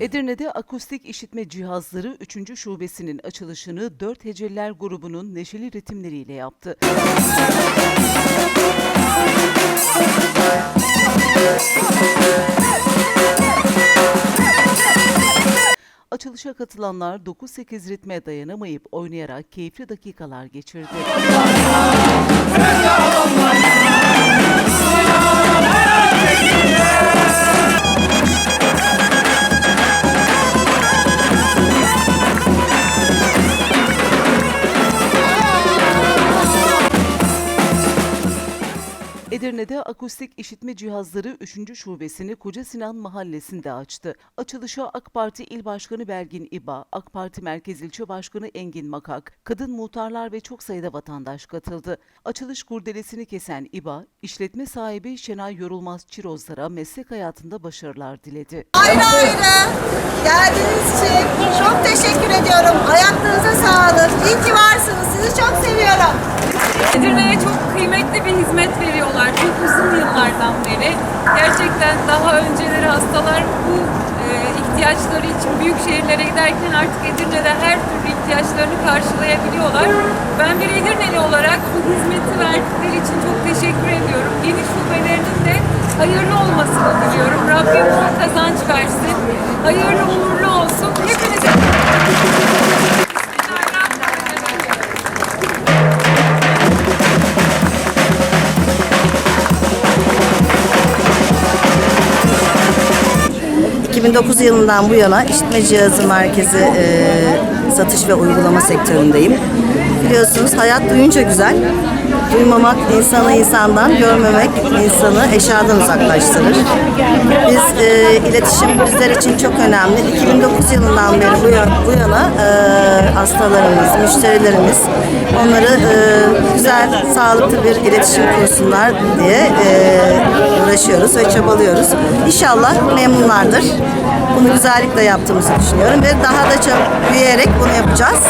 Edirne'de akustik işitme cihazları 3. şubesinin açılışını 4 Heceliler grubunun neşeli ritimleriyle yaptı. Açılışa katılanlar 9-8 ritme dayanamayıp oynayarak keyifli dakikalar geçirdi. Edirne'de akustik işitme cihazları 3. şubesini Koca Sinan Mahallesi'nde açtı. Açılışa AK Parti İl Başkanı Belgin İba, AK Parti Merkez İlçe Başkanı Engin Makak, kadın muhtarlar ve çok sayıda vatandaş katıldı. Açılış kurdelesini kesen İba, işletme sahibi Şenay Yorulmaz Çirozlar'a meslek hayatında başarılar diledi. Ayrı ayrı geldiğiniz için çok teşekkür ediyorum. Ayaklarınıza hastalar bu e, ihtiyaçları için büyük şehirlere giderken artık Edirne'de her türlü ihtiyaçlarını karşılayabiliyorlar. Ben bir Edirneli olarak bu hizmeti verdikleri için çok teşekkür ediyorum. Yeni şubelerinin de hayırlı olmasını diliyorum. Rabbim kazanç versin. Hayırlı uğurlu 2009 yılından bu yana işitme cihazı merkezi e, satış ve uygulama sektöründeyim. Biliyorsunuz hayat duyunca güzel. Duymamak insanı insandan, görmemek insanı eşyadan uzaklaştırır. Biz e, iletişim bizler için çok önemli. 2009 yılından beri bu, ya- bu yana e, hastalarımız, müşterilerimiz onları e, güzel, sağlıklı bir iletişim kursunlar diye e, uğraşıyoruz ve çabalıyoruz. İnşallah memnunlardır. Bunu güzellikle yaptığımızı düşünüyorum ve daha da çok büyüyerek bunu yapacağız.